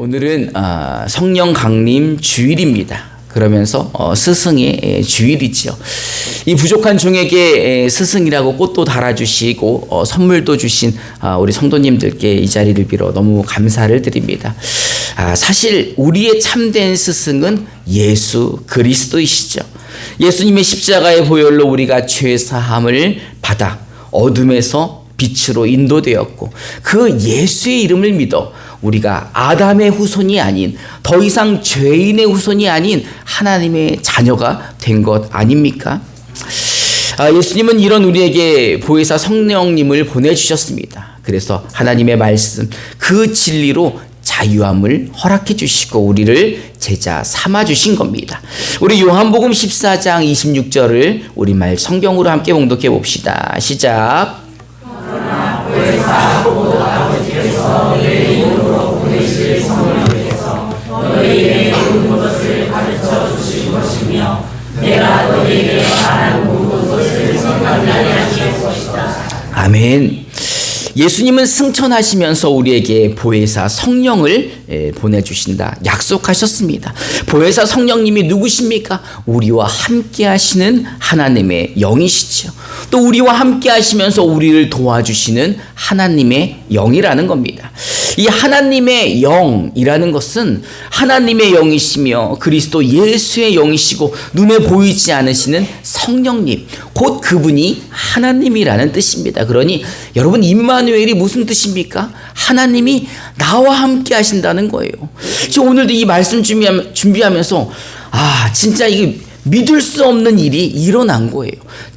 오늘은 아, 성령 강림 주일입니다. 그러면서 어, 스승의 주일이지요. 이 부족한 종에게 스승이라고 꽃도 달아주시고 어, 선물도 주신 아, 우리 성도님들께 이 자리를 빌어 너무 감사를 드립니다. 아, 사실 우리의 참된 스승은 예수 그리스도이시죠. 예수님의 십자가의 보혈로 우리가 죄 사함을 받아 어둠에서 빛으로 인도되었고 그 예수의 이름을 믿어 우리가 아담의 후손이 아닌 더 이상 죄인의 후손이 아닌 하나님의 자녀가 된 것 아닙니까? 아, 예수님은 이런 우리에게 보혜사 성령님을 보내주셨습니다. 그래서 하나님의 말씀, 그 진리로 자유함을 허락해 주시고 우리를 제자 삼아 주신 겁니다. 우리 요한복음 14장 26절을 우리말 성경으로 함께 봉독해 봅시다. 시작. አሜን። 예수님은 승천하시면서 우리에게 보혜사 성령을 보내주신다 약속하셨습니다. 보혜사 성령님이 누구십니까? 우리와 함께 하시는 하나님의 영이시죠. 또 우리와 함께 하시면서 우리를 도와주시는 하나님의 영이라는 겁니다. 이 하나님의 영이라는 것은 하나님의 영이시며 그리스도 예수의 영이시고 눈에 보이지 않으시는 성령님, 곧 그분이 하나님이라는 뜻입니다. 그러니 여러분 임마누엘이 무슨 뜻입니까? 하나님이 나와 함께 하신다는 거예요. 저 오늘도 이 말씀 준비하면서 아 진짜 이게 믿을 수 없는 일이 일어난 거예요.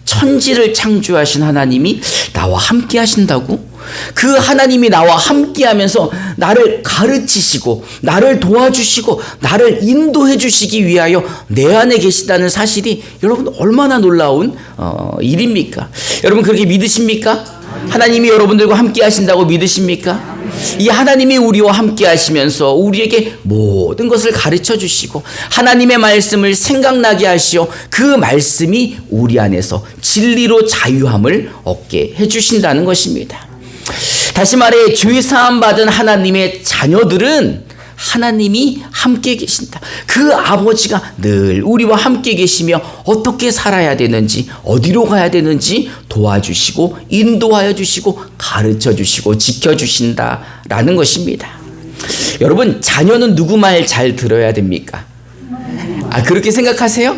천지를 창조하신 하나님이 나와 함께 하신다고? 그 하나님이 나와 함께 하면서 나를 가르치시고, 나를 도와주시고, 나를 인도해 주시기 위하여 내 안에 계시다는 사실이 여러분 얼마나 놀라운 어, 일입니까? 여러분 그렇게 믿으십니까? 하나님이 여러분들과 함께 하신다고 믿으십니까? 이 하나님이 우리와 함께 하시면서 우리에게 모든 것을 가르쳐 주시고 하나님의 말씀을 생각나게 하시어 그 말씀이 우리 안에서 진리로 자유함을 얻게 해 주신다는 것입니다. 다시 말해 죄 사함 받은 하나님의 자녀들은 하나님이 함께 계신다. 그 아버지가 늘 우리와 함께 계시며 어떻게 살아야 되는지, 어디로 가야 되는지 도와주시고, 인도하여 주시고, 가르쳐 주시고, 지켜 주신다 라는 것입니다. 여러분, 자녀는 누구 말 잘 들어야 됩니까? 아, 그렇게 생각하세요?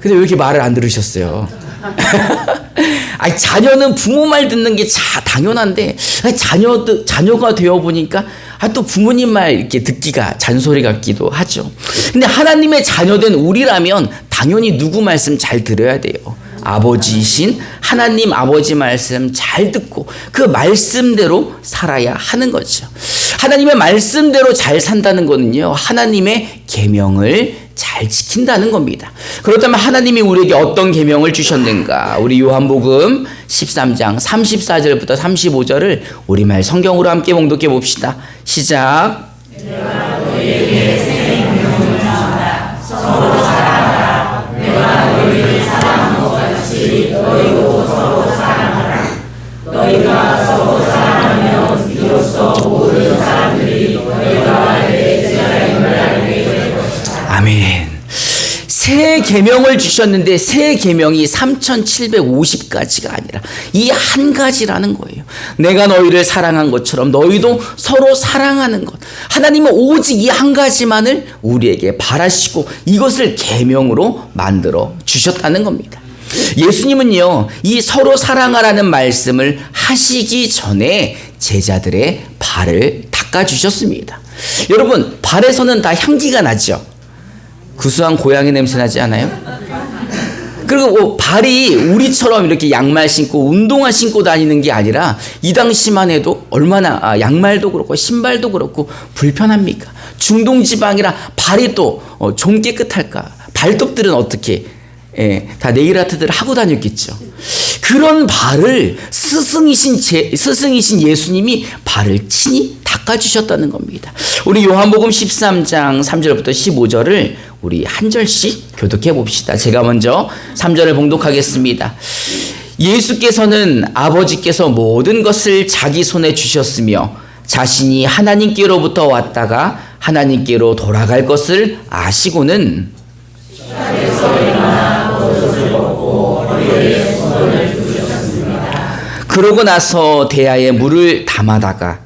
근데 왜 이렇게 말을 안 들으셨어요? 아니, 자녀는 부모 말 듣는 게 자, 당연한데, 자녀, 자녀가 되어 보니까 아, 또 부모님 말 이렇게 듣기가 잔소리 같기도 하죠. 근데 하나님의 자녀된 우리라면 당연히 누구 말씀 잘 들어야 돼요. 아버지이신 하나님 아버지 말씀 잘 듣고 그 말씀대로 살아야 하는 거죠. 하나님의 말씀대로 잘 산다는 거는요. 하나님의 계명을 잘 지킨다는 겁니다. 그렇다면 하나님이 우리에게 어떤 계명을 주셨는가? 우리 요한복음 13장 34절부터 35절을 우리말 성경으로 함께 봉독해 봅시다. 시작. 계명을 주셨는데 새 계명이 3750가지가 아니라 이 한 가지라는 거예요. 내가 너희를 사랑한 것처럼 너희도 서로 사랑하는 것. 하나님은 오직 이 한 가지만을 우리에게 바라시고 이것을 계명으로 만들어 주셨다는 겁니다. 예수님은요, 이 서로 사랑하라는 말씀을 하시기 전에 제자들의 발을 닦아주셨습니다. 여러분, 발에서는 다 향기가 나죠? 구수한 고양이 냄새 나지 않아요? 그리고 뭐 발이 우리처럼 이렇게 양말 신고 운동화 신고 다니는 게 아니라 이 당시만 해도 얼마나 아, 양말도 그렇고 신발도 그렇고 불편합니까? 중동 지방이라 발이 또좀 어, 깨끗할까? 발톱들은 어떻게 예, 다 네일 아트들 하고 다녔겠죠. 그런 발을 스승이신 제, 스승이신 예수님이 발을 친히 닦아주셨다는 겁니다. 우리 요한복음 13장 3절부터 15절을 우리 한 절씩 교독해 봅시다. 제가 먼저 3절을 봉독하겠습니다. 예수께서는 아버지께서 모든 것을 자기 손에 주셨으며 자신이 하나님께로부터 왔다가 하나님께로 돌아갈 것을 아시고는 그러고 나서 대야에 물을 담아다가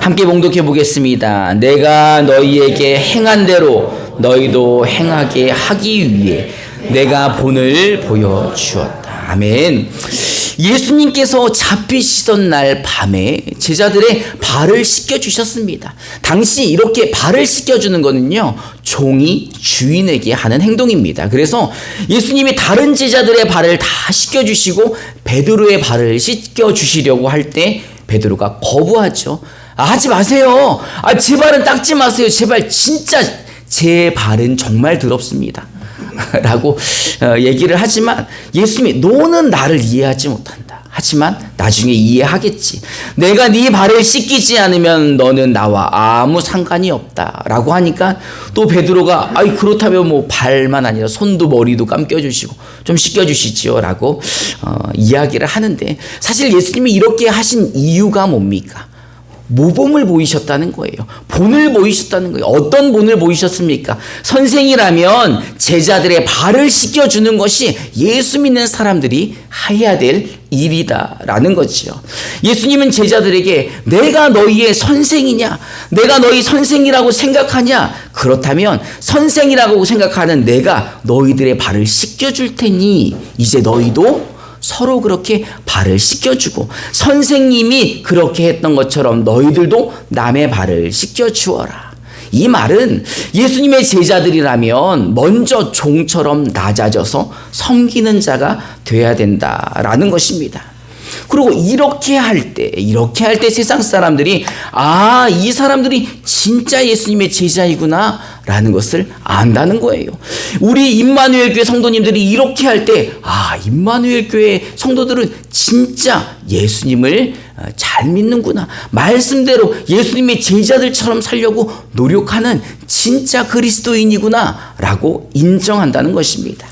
함께 봉독해 보겠습니다. 내가 너희에게 행한 대로 너희도 행하게 하기 위해 내가 본을 보여 주었다. 아멘. 예수님께서 잡히시던 날 밤에 제자들의 발을 씻겨 주셨습니다. 당시 이렇게 발을 씻겨 주는 거는요. 종이 주인에게 하는 행동입니다. 그래서 예수님이 다른 제자들의 발을 다 씻겨 주시고 베드로의 발을 씻겨 주시려고 할 때 베드로가 거부하죠. 아, 하지 마세요. 아, 제 발은 닦지 마세요. 제발 진짜 제 발은 정말 더럽습니다. 라고 어, 얘기를 하지만 예수님이 너는 나를 이해하지 못한다. 하지만 나중에 이해하겠지. 내가 네 발을 씻기지 않으면 너는 나와 아무 상관이 없다라고 하니까 또 베드로가 아이 그렇다면 뭐 발만 아니라 손도 머리도 감겨 주시고 좀 씻겨 주시지요라고 어, 이야기를 하는데 사실 예수님이 이렇게 하신 이유가 뭡니까? 모범을 보이셨다는 거예요. 본을 보이셨다는 거예요. 어떤 본을 보이셨습니까? 선생이라면 제자들의 발을 씻겨주는 것이 예수 믿는 사람들이 해야 될 일이다라는 거지요. 예수님은 제자들에게 내가 너희의 선생이냐? 내가 너희 선생이라고 생각하냐? 그렇다면 선생이라고 생각하는 내가 너희들의 발을 씻겨줄 테니 이제 너희도 서로 그렇게 발을 씻겨주고 선생님이 그렇게 했던 것처럼 너희들도 남의 발을 씻겨주어라. 이 말은 예수님의 제자들이라면 먼저 종처럼 낮아져서 섬기는 자가 돼야 된다라는 것입니다. 그리고 이렇게 할 때, 이렇게 할 때 세상 사람들이, 아, 이 사람들이 진짜 예수님의 제자이구나, 라는 것을 안다는 거예요. 우리 임마누엘 교회 성도님들이 이렇게 할 때, 아, 임마누엘 교회 성도들은 진짜 예수님을 어, 잘 믿는구나. 말씀대로 예수님의 제자들처럼 살려고 노력하는 진짜 그리스도인이구나. 라고 인정한다는 것입니다.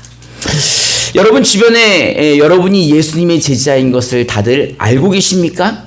여러분 주변에 여러분이 예수님의 제자인 것을 다들 알고 계십니까?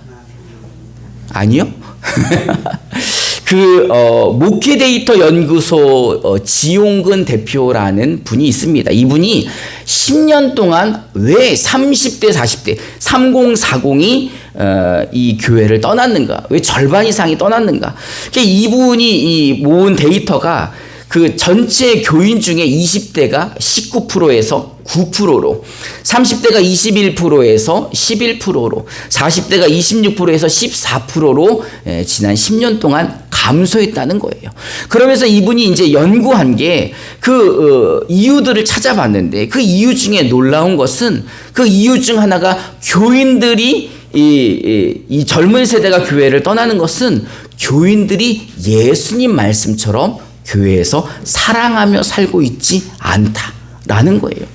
아니요? 그 어, 목회 데이터 연구소 어, 지용근 대표라는 분이 있습니다. 이분이 10년 동안 왜 30대 40대 3040이 어, 이 교회를 떠났는가? 왜 절반 이상이 떠났는가? 그러니까 이분이 이 모은 데이터가 그 전체 교인 중에 20대가 19%에서 9%로, 30대가 21%에서 11%로, 40대가 26%에서 14%로 지난 10년 동안 감소했다는 거예요. 그러면서 이분이 이제 연구한 게그 어, 이유들을 찾아봤는데 그 이유 중에 놀라운 것은 그 이유 중 하나가 교인들이 이, 이, 이 젊은 세대가 교회를 떠나는 것은 교인들이 예수님 말씀처럼 교회에서 사랑하며 살고 있지 않다라는 거예요.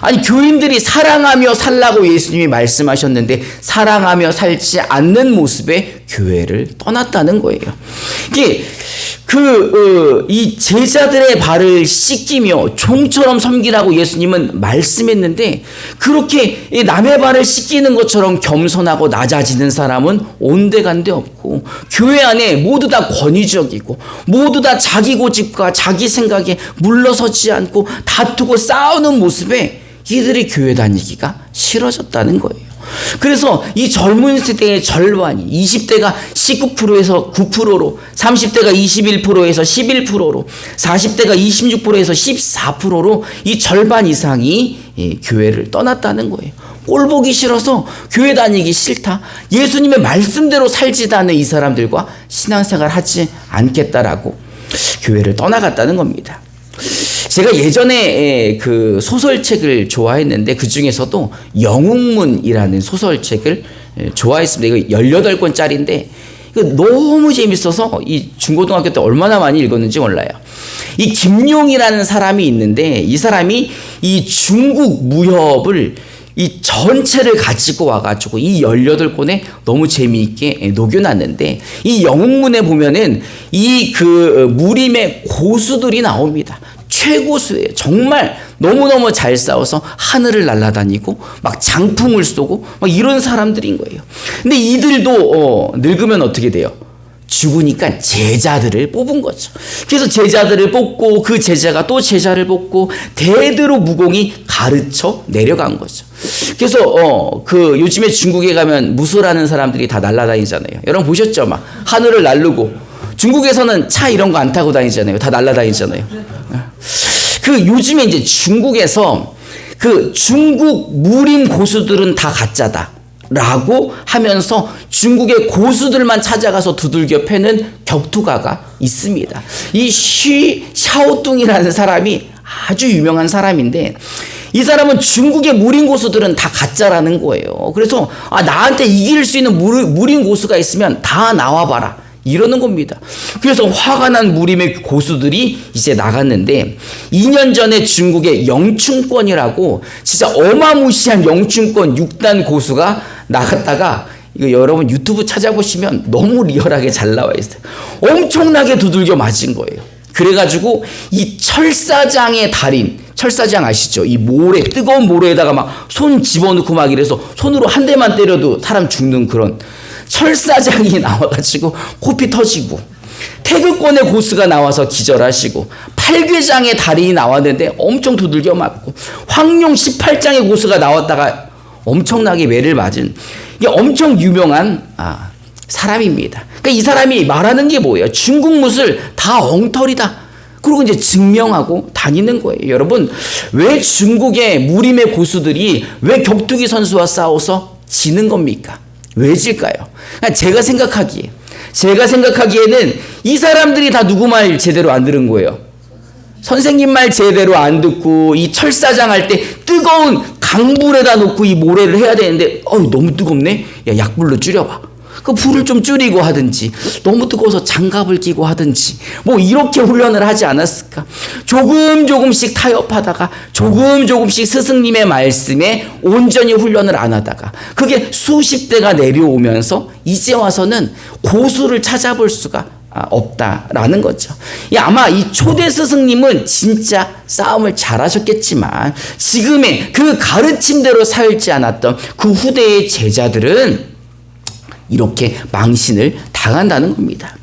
아니 교인들이 사랑하며 살라고 예수님이 말씀하셨는데 사랑하며 살지 않는 모습에 교회를 떠났다는 거예요. 이게 그이 어, 제자들의 발을 씻기며 종처럼 섬기라고 예수님은 말씀했는데 그렇게 남의 발을 씻기는 것처럼 겸손하고 낮아지는 사람은 온데간데 없고 교회 안에 모두 다 권위적이고 모두 다 자기 고집과 자기 생각에 물러서지 않고 다투고 싸우는 모습에 이들이 교회 다니기가 싫어졌다는 거예요. 그래서 이 젊은 세대의 절반이 20대가 19%에서 9%로 30대가 21%에서 11%로 40대가 26%에서 14%로 이 절반 이상이 교회를 떠났다는 거예요. 꼴 보기 싫어서 교회 다니기 싫다. 예수님의 말씀대로 살지도 않은 이 사람들과 신앙생활 하지 않겠다라고 교회를 떠나갔다는 겁니다. 제가 예전에 그 소설책을 좋아했는데 그 중에서도 영웅문이라는 소설책을 좋아했습니다. 이거 18권짜리인데 이거 너무 재밌어서 이 중고등학교 때 얼마나 많이 읽었는지 몰라요. 이 김용이라는 사람이 있는데 이 사람이 이 중국 무협을 이 전체를 가지고 와가지고 이 18권에 너무 재미있게 녹여놨는데 이 영웅문에 보면은 이 그 무림의 고수들이 나옵니다. 최고수예요. 정말 너무너무 잘 싸워서 하늘을 날아다니고 막 장풍을 쏘고 막 이런 사람들인 거예요. 근데 이들도 어, 늙으면 어떻게 돼요? 죽으니까 제자들을 뽑은 거죠. 그래서 제자들을 뽑고 그 제자가 또 제자를 뽑고 대대로 무공이 가르쳐 내려간 거죠. 그래서 어 그 요즘에 중국에 가면 무술하는 사람들이 다 날아다니잖아요. 여러분 보셨죠? 막 하늘을 날르고 중국에서는 차 이런 거 안 타고 다니잖아요. 다 날아다니잖아요. 그 요즘에 이제 중국에서 그 중국 무림 고수들은 다 가짜다. 라고 하면서 중국의 고수들만 찾아가서 두들겨 패는 격투가가 있습니다. 이 쉬 샤오뚱이라는 사람이 아주 유명한 사람인데 이 사람은 중국의 무림 고수들은 다 가짜라는 거예요. 그래서 아 나한테 이길 수 있는 무림 고수가 있으면 다 나와봐라. 이러는 겁니다. 그래서 화가 난 무림의 고수들이 이제 나갔는데 2년 전에 중국의 영춘권이라고 진짜 어마무시한 영춘권 6단 고수가 나갔다가 이거 여러분 유튜브 찾아보시면 너무 리얼하게 잘 나와 있어요. 엄청나게 두들겨 맞은 거예요. 그래가지고 이 철사장의 달인 철사장 아시죠? 이 모래 뜨거운 모래에다가 막 손 집어넣고 막 이래서 손으로 한 대만 때려도 사람 죽는 그런 철사장이 나와가지고 코피 터지고 태극권의 고수가 나와서 기절하시고 팔괘장의 달인이 나왔는데 엄청 두들겨 맞고 황룡 18장의 고수가 나왔다가 엄청나게 매를 맞은 이게 엄청 유명한 아, 사람입니다. 그러니까 이 사람이 말하는 게 뭐예요? 중국 무술 다 엉터리다. 그리고 이제 증명하고 다니는 거예요. 여러분, 왜 중국의 무림의 고수들이 왜 격투기 선수와 싸워서 지는 겁니까? 왜 질까요? 그러니까 제가 생각하기에 제가 생각하기에는 이 사람들이 다 누구 말 제대로 안 들은 거예요. 선생님 말 제대로 안 듣고 이 철사장 할 때 뜨거운 강불에다 놓고 이 모래를 해야 되는데 어우 너무 뜨겁네. 야 약불로 줄여봐. 그 불을 좀 줄이고 하든지 너무 뜨거워서 장갑을 끼고 하든지 뭐 이렇게 훈련을 하지 않았을까? 조금 조금씩 타협하다가 조금 조금씩 스승님의 말씀에 온전히 훈련을 안 하다가 그게 수십 대가 내려오면서 이제 와서는 고수를 찾아볼 수가 아, 없다라는 거죠. 아마 이 초대 스승님은 진짜 싸움을 잘하셨겠지만 지금의 그 가르침대로 살지 않았던 그 후대의 제자들은 이렇게 망신을 당한다는 겁니다.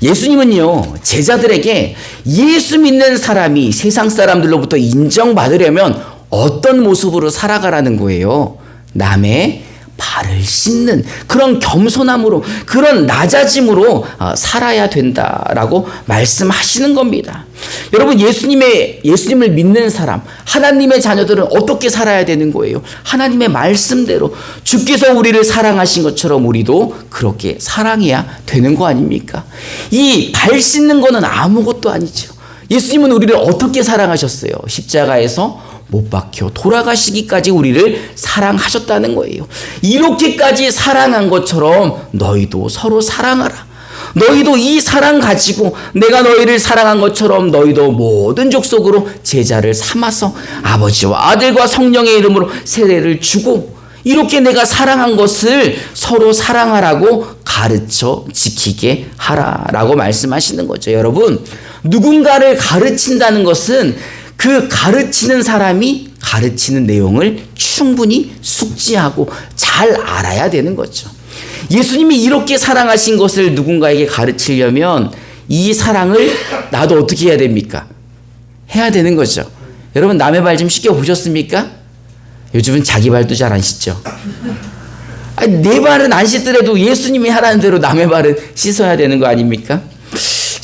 예수님은요, 제자들에게 예수 믿는 사람이 세상 사람들로부터 인정받으려면 어떤 모습으로 살아가라는 거예요. 남의 발을 씻는 그런 겸손함으로 그런 낮아짐으로 어, 살아야 된다라고 말씀하시는 겁니다. 여러분 예수님의 예수님을 믿는 사람 하나님의 자녀들은 어떻게 살아야 되는 거예요? 하나님의 말씀대로 주께서 우리를 사랑하신 것처럼 우리도 그렇게 사랑해야 되는 거 아닙니까? 이 발 씻는 거는 아무것도 아니죠. 예수님은 우리를 어떻게 사랑하셨어요? 십자가에서 못 박혀 돌아가시기까지 우리를 사랑하셨다는 거예요. 이렇게까지 사랑한 것처럼 너희도 서로 사랑하라. 너희도 이 사랑 가지고 내가 너희를 사랑한 것처럼 너희도 모든 족속으로 제자를 삼아서 아버지와 아들과 성령의 이름으로 세례를 주고 이렇게 내가 사랑한 것을 서로 사랑하라고 가르쳐 지키게 하라라고 말씀하시는 거죠. 여러분, 누군가를 가르친다는 것은 그 가르치는 사람이 가르치는 내용을 충분히 숙지하고 잘 알아야 되는 거죠. 예수님이 이렇게 사랑하신 것을 누군가에게 가르치려면 이 사랑을 나도 어떻게 해야 됩니까? 해야 되는 거죠. 여러분 남의 발 좀 씻겨 보셨습니까? 요즘은 자기 발도 잘 안 씻죠. 아니, 내 발은 안 씻더라도 예수님이 하라는 대로 남의 발은 씻어야 되는 거 아닙니까?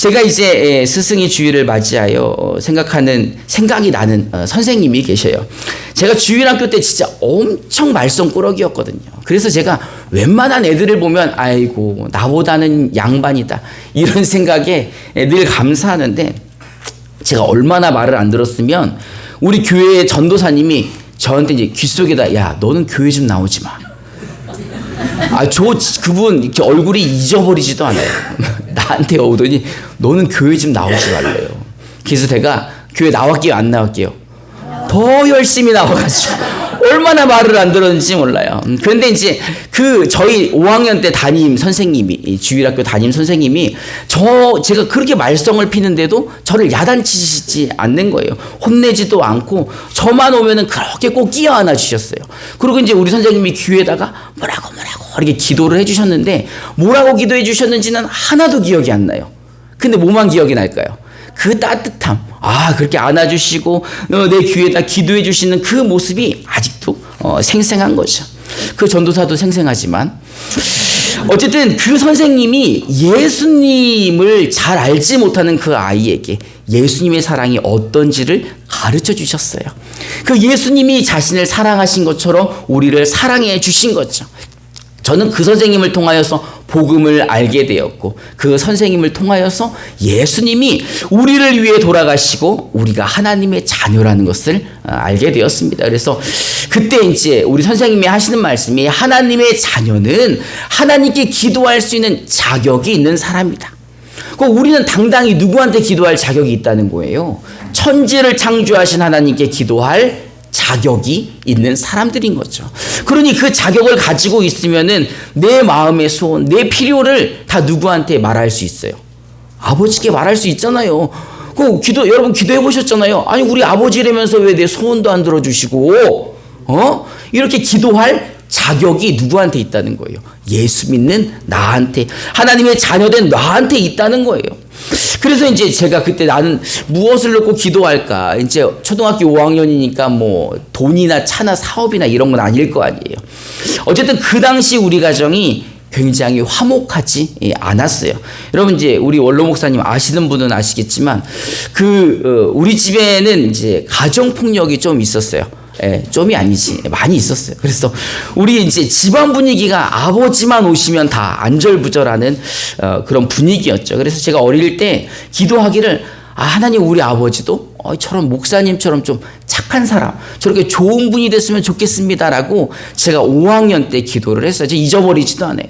제가 이제 예, 스승의 주일을 맞이하여 어, 생각하는 생각이 나는 어, 선생님이 계셔요. 제가 주일학교 때 진짜 엄청 말썽꾸러기였거든요. 그래서 제가 웬만한 애들을 보면 아이고 나보다는 양반이다 이런 생각에 예, 늘 감사하는데 제가 얼마나 말을 안 들었으면 우리 교회 전도사님이 저한테 이제 귀 속에다 야 너는 교회 좀 나오지 마. 아, 저 그분 이렇게 얼굴이 잊어버리지도 않아요. 나한테 오더니 너는 교회 좀 나오지 말래요. 그래서 제가 교회 나왔게요, 안 나왔게요? 더 열심히 나와가지고 얼마나 말을 안 들었는지 몰라요. 음, 그런데 이제 그 저희 5학년 때 담임 선생님이 이 주일학교 담임 선생님이 저 제가 그렇게 말썽을 피는데도 저를 야단치시지 않는 거예요. 혼내지도 않고 저만 오면은 그렇게 꼭 끼어 안아 주셨어요. 그리고 이제 우리 선생님이 귀에다가 뭐라고 뭐라고 이렇게 기도를 해 주셨는데 뭐라고 기도해 주셨는지는 하나도 기억이 안 나요. 근데 뭐만 기억이 날까요? 그 따뜻함, 아 그렇게 안아주시고 어, 내 귀에다 기도해 주시는 그 모습이 아직도 어, 생생한 거죠. 그 전도사도 생생하지만 어쨌든 그 선생님이 예수님을 잘 알지 못하는 그 아이에게 예수님의 사랑이 어떤지를 가르쳐 주셨어요. 그 예수님이 자신을 사랑하신 것처럼 우리를 사랑해 주신 거죠. 저는 그 선생님을 통하여서 복음을 알게 되었고 그 선생님을 통하여서 예수님이 우리를 위해 돌아가시고 우리가 하나님의 자녀라는 것을 어, 알게 되었습니다. 그래서 그때 이제 우리 선생님이 하시는 말씀이 하나님의 자녀는 하나님께 기도할 수 있는 자격이 있는 사람이다. 그 우리는 당당히 누구한테 기도할 자격이 있다는 거예요. 천지를 창조하신 하나님께 기도할 자격이 있는 사람들인 거죠. 그러니 그 자격을 가지고 있으면은 내 마음의 소원, 내 필요를 다 누구한테 말할 수 있어요. 아버지께 말할 수 있잖아요. 그 기도 여러분 기도해 보셨잖아요. 아니 우리 아버지라면서 왜 내 소원도 안 들어주시고 어 이렇게 기도할 자격이 누구한테 있다는 거예요. 예수 믿는 나한테 하나님의 자녀된 나한테 있다는 거예요. 그래서 이제 제가 그때 나는 무엇을 놓고 기도할까? 이제 초등학교 5학년이니까 뭐 돈이나 차나 사업이나 이런 건 아닐 거 아니에요. 어쨌든 그 당시 우리 가정이 굉장히 화목하지 않았어요. 여러분 이제 우리 원로 목사님 아시는 분은 아시겠지만 그 어, 우리 집에는 이제 가정 폭력이 좀 있었어요. 예, 좀이 아니지 많이 있었어요. 그래서 우리 이제 집안 분위기가 아버지만 오시면 다 안절부절하는 어, 그런 분위기였죠. 그래서 제가 어릴 때 기도하기를 아 하나님 우리 아버지도 어, 저런 목사님처럼 좀 착한 사람 저렇게 좋은 분이 됐으면 좋겠습니다라고 제가 5학년 때 기도를 했어요. 제 잊어버리지도 않아요.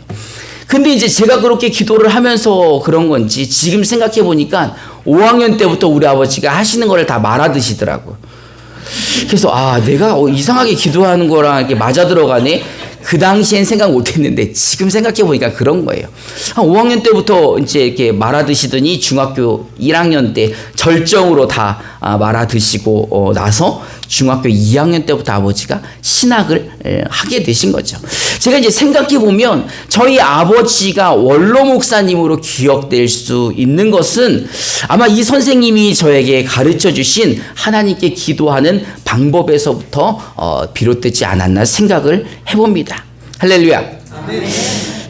근데 이제 제가 그렇게 기도를 하면서 그런 건지 지금 생각해 보니까 5학년 때부터 우리 아버지가 하시는 거를 다 말아드시더라고요. 그래서 아 내가 어, 이상하게 기도하는 거랑 이렇게 맞아 들어가네. 그 당시엔 생각 못했는데 지금 생각해 보니까 그런 거예요. 한 5학년 때부터 이제 이렇게 말아드시더니 중학교 1학년 때 절정으로 다 아, 말아드시고 어, 나서 중학교 2학년 때부터 아버지가 신학을 하게 되신 거죠. 제가 이제 생각해 보면 저희 아버지가 원로 목사님으로 기억될 수 있는 것은 아마 이 선생님이 저에게 가르쳐 주신 하나님께 기도하는 방법에서부터 어, 비롯되지 않았나 생각을 해봅니다. 할렐루야. 아멘.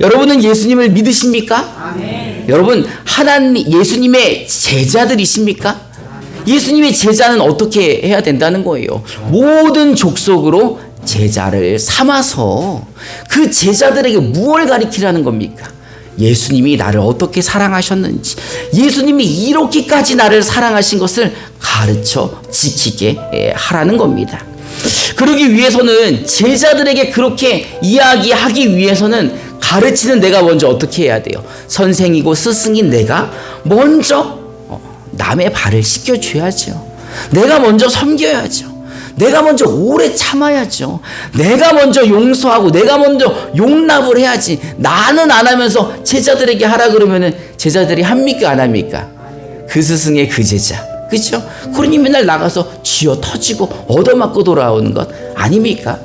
여러분은 예수님을 믿으십니까? 아멘. 여러분 하나님 예수님의 제자들이십니까? 예수님의 제자는 어떻게 해야 된다는 거예요. 모든 족속으로 제자를 삼아서 그 제자들에게 무엇을 가리키라는 겁니까? 예수님이 나를 어떻게 사랑하셨는지, 예수님이 이렇게까지 나를 사랑하신 것을 가르쳐 지키게 하라는 겁니다. 그러기 위해서는 제자들에게 그렇게 이야기하기 위해서는 가르치는 내가 먼저 어떻게 해야 돼요? 선생이고 스승인 내가 먼저 어, 남의 발을 씻겨줘야죠. 내가 먼저 섬겨야죠. 내가 먼저 오래 참아야죠. 내가 먼저 용서하고 내가 먼저 용납을 해야지. 나는 안 하면서 제자들에게 하라 그러면은 제자들이 합니까 안 합니까? 그 스승의 그 제자. 그렇죠? 그러니 맨날 나가서 쥐어 터지고 얻어맞고 돌아오는 것 아닙니까?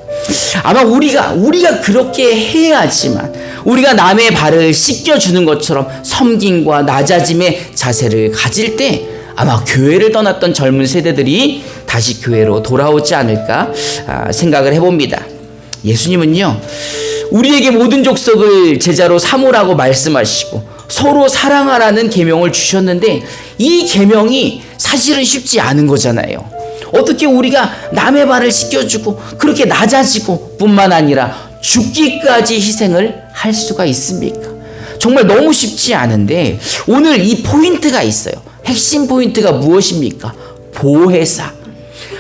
아마 우리가 우리가 그렇게 해야지만 우리가 남의 발을 씻겨주는 것처럼 섬김과 낮아짐의 자세를 가질 때 아마 교회를 떠났던 젊은 세대들이 다시 교회로 돌아오지 않을까 아, 생각을 해봅니다. 예수님은요, 우리에게 모든 족속을 제자로 삼으라고 말씀하시고 서로 사랑하라는 계명을 주셨는데 이 계명이 사실은 쉽지 않은 거잖아요. 어떻게 우리가 남의 발을 씻겨주고 그렇게 낮아지고 뿐만 아니라 죽기까지 희생을 할 수가 있습니까? 정말 너무 쉽지 않은데 오늘 이 포인트가 있어요. 핵심 포인트가 무엇입니까? 보혜사.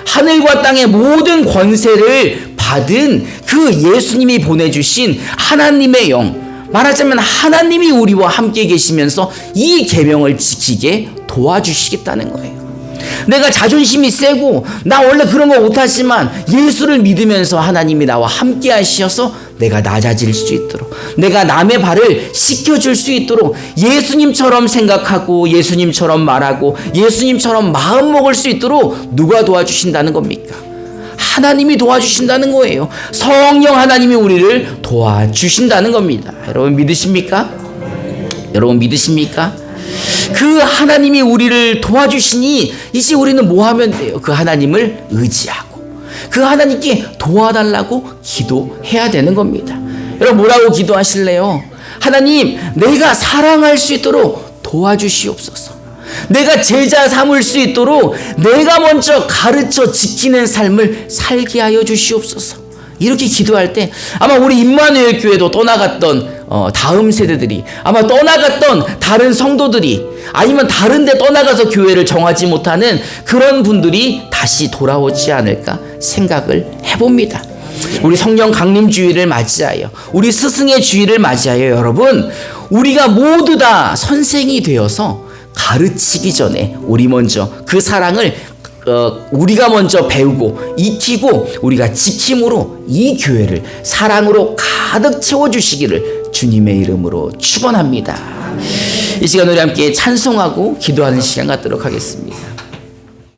하늘과 땅의 모든 권세를 받은 그 예수님이 보내주신 하나님의 영. 말하자면 하나님이 우리와 함께 계시면서 이 계명을 지키게 도와주시겠다는 거예요. 내가 자존심이 세고 나 원래 그런 거 못하지만 예수를 믿으면서 하나님이 나와 함께 하셔서 내가 낮아질 수 있도록 내가 남의 발을 씻겨줄 수 있도록 예수님처럼 생각하고 예수님처럼 말하고 예수님처럼 마음 먹을 수 있도록 누가 도와주신다는 겁니까? 하나님이 도와주신다는 거예요. 성령 하나님이 우리를 도와주신다는 겁니다. 여러분 믿으십니까? 여러분 믿으십니까? 그 하나님이 우리를 도와주시니 이제 우리는 뭐 하면 돼요? 그 하나님을 의지하고 그 하나님께 도와달라고 기도해야 되는 겁니다. 여러분 뭐라고 기도하실래요? 하나님 내가 사랑할 수 있도록 도와주시옵소서. 내가 제자 삼을 수 있도록 내가 먼저 가르쳐 지키는 삶을 살게 하여 주시옵소서. 이렇게 기도할 때 아마 우리 임마누엘 교회도 떠나갔던 어, 다음 세대들이 아마 떠나갔던 다른 성도들이 아니면 다른 데 떠나가서 교회를 정하지 못하는 그런 분들이 다시 돌아오지 않을까 생각을 해봅니다. 우리 성령 강림 주의를 맞이하여 우리 스승의 주의를 맞이하여 여러분 우리가 모두 다 선생이 되어서 가르치기 전에 우리 먼저 그 사랑을 어, 우리가 먼저 배우고 익히고 우리가 지킴으로 이 교회를 사랑으로 가득 채워주시기를 주님의 이름으로 축원합니다. 이 시간 우리 함께 찬송하고 기도하는 시간 갖도록 하겠습니다.